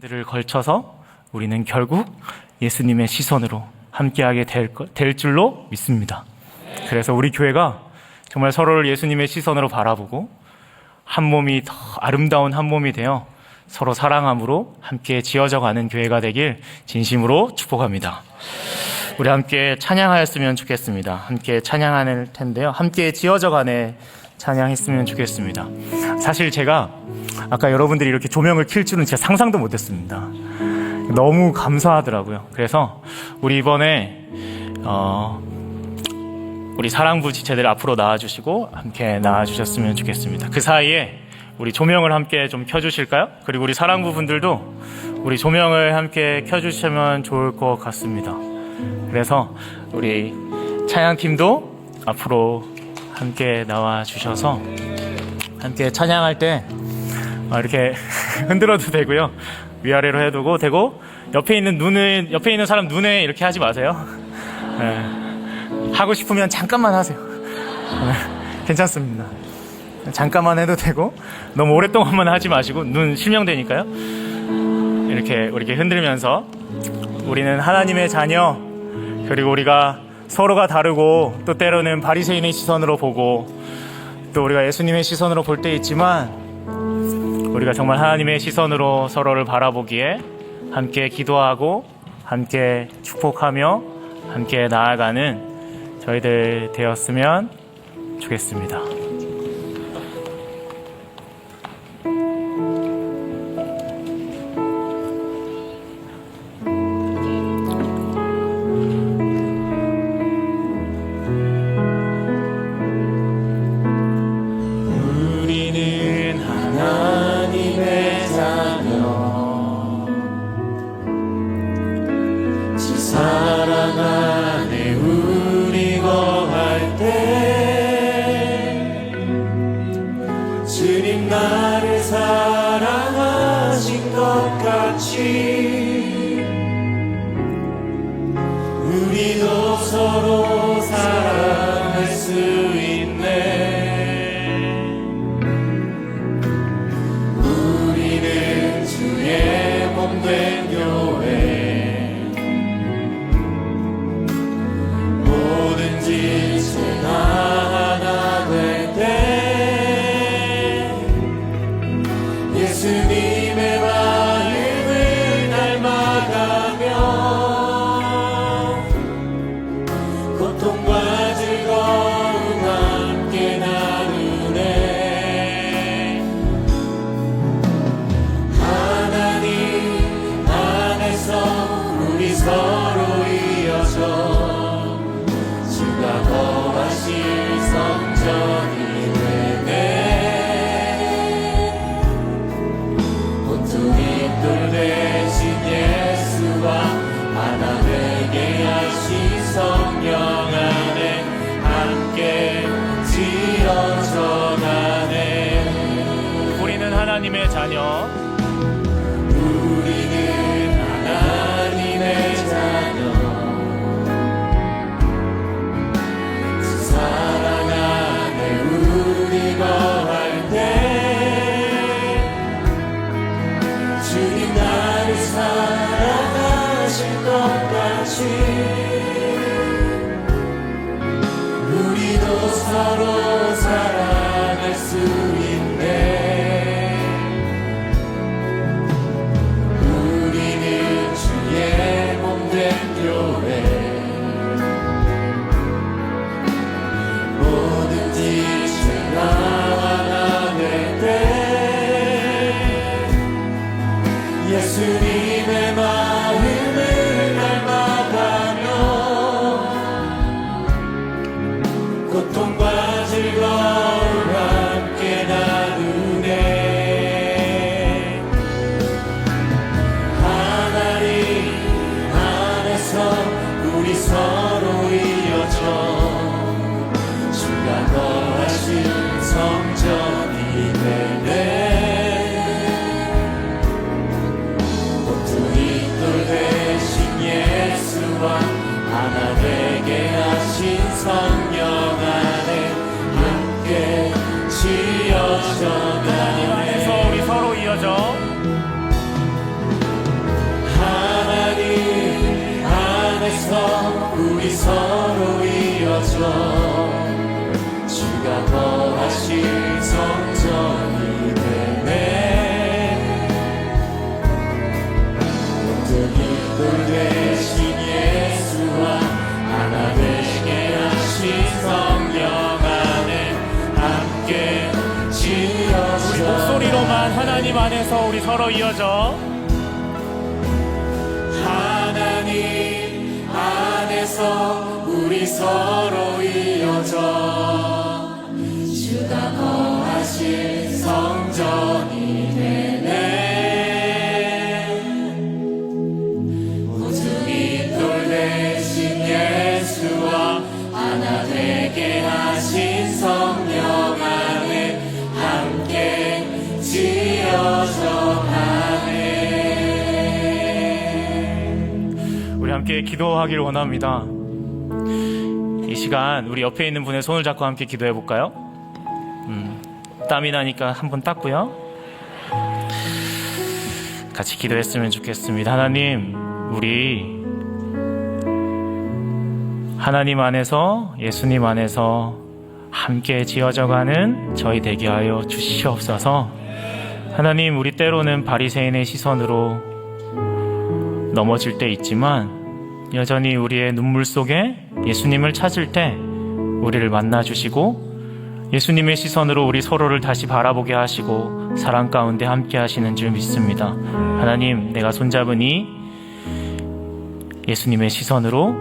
들을 걸쳐서 우리는 결국 예수님의 시선으로 함께하게 될, 거- 될 줄로 믿습니다. 그래서 우리 교회가 정말 서로를 예수님의 시선으로 바라보고 한 몸이 더 아름다운 한 몸이 되어 서로 사랑함으로 함께 지어져 가는 교회가 되길 진심으로 축복합니다. 우리 함께 찬양하였으면 좋겠습니다. 함께 찬양할 텐데요. 함께 지어져 가네 찬양했으면 좋겠습니다. 사실 제가 아까 여러분들이 이렇게 조명을 킬 줄은 진짜 상상도 못했습니다. 너무 감사하더라고요. 그래서 우리 이번에 어, 우리 사랑부 지체들 앞으로 나와주시고 함께 나와주셨으면 좋겠습니다. 그 사이에 우리 조명을 함께 좀 켜주실까요? 그리고 우리 사랑부 분들도 우리 조명을 함께 켜주시면 좋을 것 같습니다. 그래서 우리 찬양팀도 앞으로 함께 나와 주셔서 함께 찬양할 때 어, 이렇게 흔들어도 되고요. 위아래로 해두고 되고 옆에 있는 눈을 옆에 있는 사람 눈에 이렇게 하지 마세요. 예. 하고 싶으면 잠깐만 하세요. 예, 괜찮습니다. 잠깐만 해도 되고 너무 오랫동안만 하지 마시고 눈 실명되니까요. 이렇게 이렇게 흔들면서 우리는 하나님의 자녀 그리고 우리가 서로가 다르고 또 때로는 바리새인의 시선으로 보고 또 우리가 예수님의 시선으로 볼 때 있지만 우리가 정말 하나님의 시선으로 서로를 바라보기에 함께 기도하고 함께 축복하며 함께 나아가는 저희들 되었으면 좋겠습니다. 같이 우리도 서로 사랑할 수 있네. 우리는 주의 몸된 교회. 뭐든지 죄가 하나 될 때 우 우리 서로 이어져. 주가 거하신 성전이 되네. 모든 이돌 대신 예수와 하나 되게 하신 성령 안에 함께 지어져. 목소리로만 하나님 안에서 우리 서로 이어져. 하나님 안에서 우리 서로 이어져 주가 거하신 성전이 함께 기도하기를 원합니다. 이 시간 우리 옆에 있는 분의 손을 잡고 함께 기도해 볼까요? 음, 땀이 나니까 한번 닦고요. 같이 기도했으면 좋겠습니다. 하나님, 우리 하나님 안에서 예수님 안에서 함께 지어져가는 저희 되게 하여 주시옵소서. 하나님, 우리 때로는 바리새인의 시선으로 넘어질 때 있지만 여전히 우리의 눈물 속에 예수님을 찾을 때 우리를 만나 주시고 예수님의 시선으로 우리 서로를 다시 바라보게 하시고 사랑 가운데 함께 하시는 줄 믿습니다. 하나님, 내가 손잡으니 예수님의 시선으로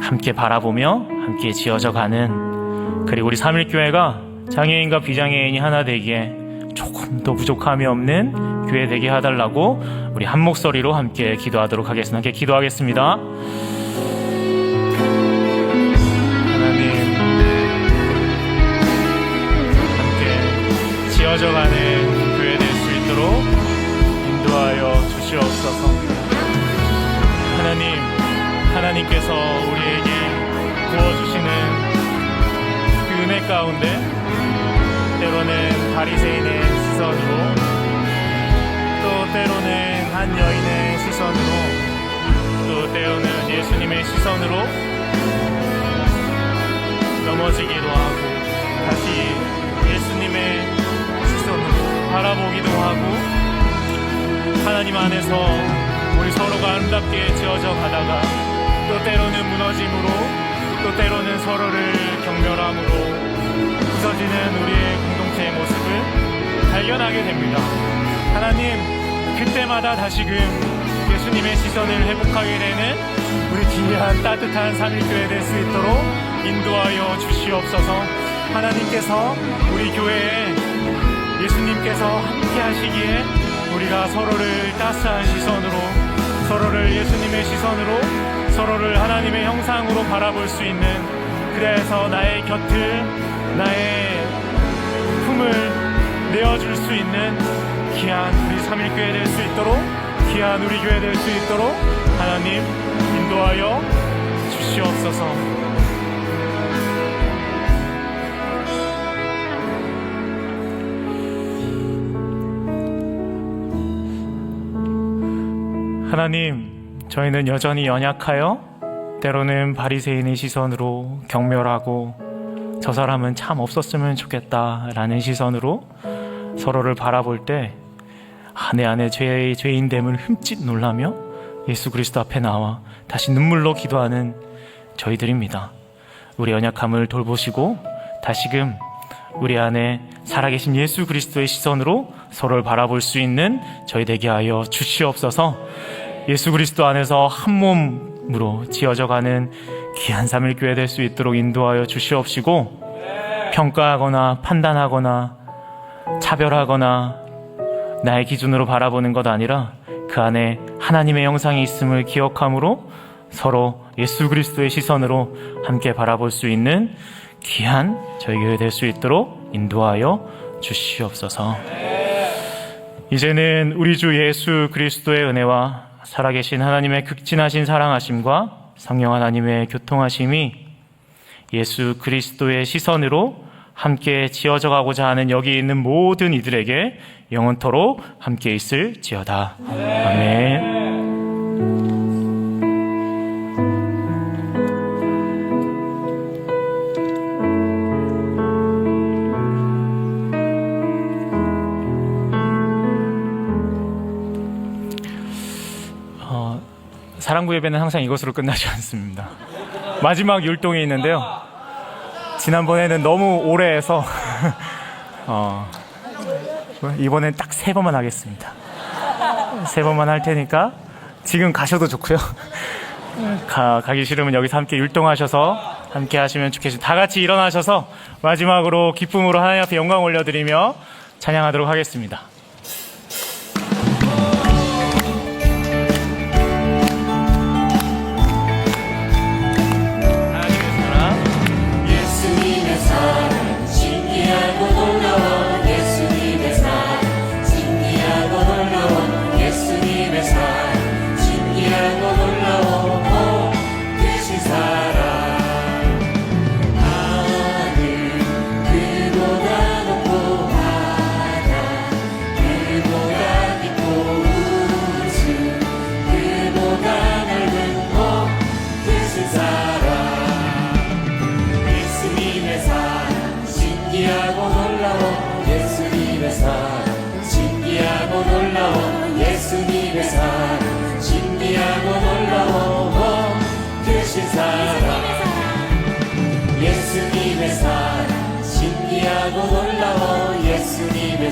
함께 바라보며 함께 지어져 가는 그리고 우리 삼일교회가 장애인과 비장애인이 하나 되기에 조금 더 부족함이 없는 교회 되게 해달라고 우리 한 목소리로 함께 기도하도록 하겠습니다. 함께 기도하겠습니다. 하나님, 함께 지어져가는 교회 될 수 있도록 인도하여 주시옵소서. 하나님, 하나님께서 우리에게 부어주시는 그 은혜 가운데 때로는 바리새인의 시선으로 또 때로는 한 여인의 시선으로 또 때로는 예수님의 시선으로 넘어지기도 하고 다시 예수님의 시선으로 바라보기도 하고 하나님 안에서 우리 서로가 아름답게 지어져 가다가 또 때로는 무너짐으로 또 때로는 서로를 경멸함으로 부서지는 우리의 공동체의 모습을 발견하게 됩니다. 하나님, 그때마다 다시금 예수님의 시선을 회복하게 되는 우리 귀한 따뜻한 삼일교회 될 수 있도록 인도하여 주시옵소서. 하나님께서 우리 교회에 예수님께서 함께 하시기에 우리가 서로를 따스한 시선으로 서로를 예수님의 시선으로 서로를 하나님의 형상으로 바라볼 수 있는 그래서 나의 곁을 나의 품을 내어줄 수 있는 귀한 우리 삼일교회 될 수 있도록 귀한 우리 교회 될 수 있도록 하나님 인도하여 주시옵소서. 하나님, 저희는 여전히 연약하여 때로는 바리새인의 시선으로 경멸하고 저 사람은 참 없었으면 좋겠다라는 시선으로 서로를 바라볼 때 아, 내 안에 죄의 죄인됨을 흠칫 놀라며 예수 그리스도 앞에 나와 다시 눈물로 기도하는 저희들입니다. 우리 연약함을 돌보시고 다시금 우리 안에 살아계신 예수 그리스도의 시선으로 서로를 바라볼 수 있는 저희 되게 하여 주시옵소서. 예수 그리스도 안에서 한 몸으로 지어져가는 귀한 삼일교회 될 수 있도록 인도하여 주시옵시고 평가하거나 판단하거나 차별하거나 나의 기준으로 바라보는 것 아니라 그 안에 하나님의 영상이 있음을 기억함으로 서로 예수 그리스도의 시선으로 함께 바라볼 수 있는 귀한 저희 교회 될 수 있도록 인도하여 주시옵소서. 이제는 우리 주 예수 그리스도의 은혜와 살아계신 하나님의 극진하신 사랑하심과 성령 하나님의 교통하심이 예수 그리스도의 시선으로 함께 지어져 가고자 하는 여기 있는 모든 이들에게 영원토록 함께 있을지어다. 아멘. 어, 사랑부 예배는 항상 이것으로 끝나지 않습니다. 마지막 율동이 있는데요. 지난번에는 너무 오래 해서 어, 뭐 이번엔 딱 세 번만 하겠습니다. 세 번만 할 테니까 지금 가셔도 좋고요. 가, 가기 싫으면 여기서 함께 율동하셔서 함께 하시면 좋겠습니다. 다 같이 일어나셔서 마지막으로 기쁨으로 하나님 앞에 영광 올려드리며 찬양하도록 하겠습니다.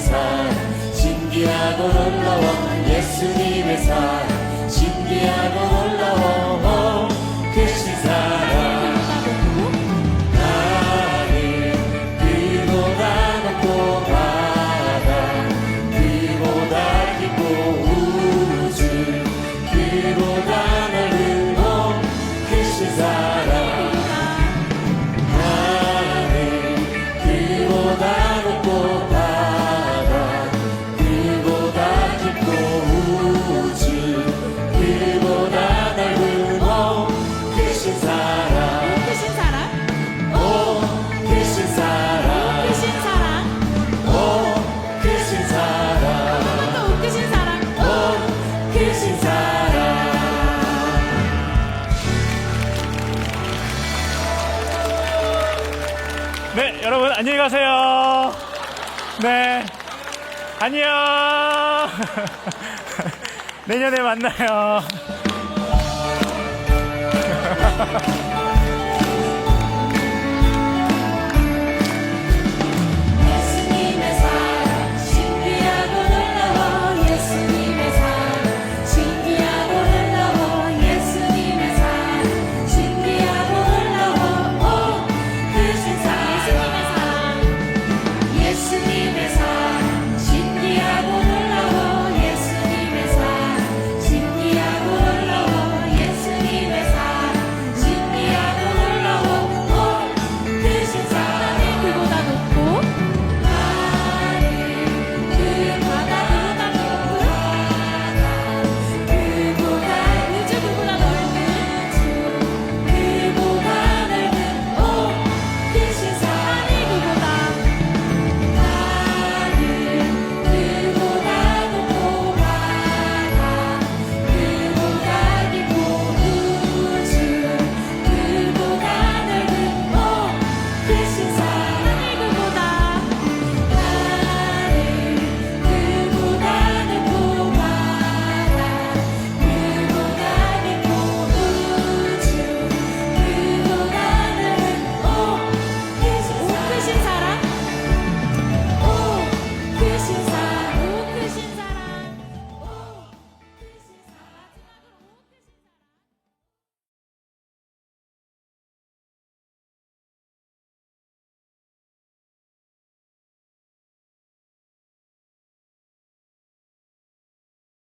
사랑 신기하고 놀라워 예수님의 사랑. 안녕히 가세요. 네. 안녕. 내년에 만나요.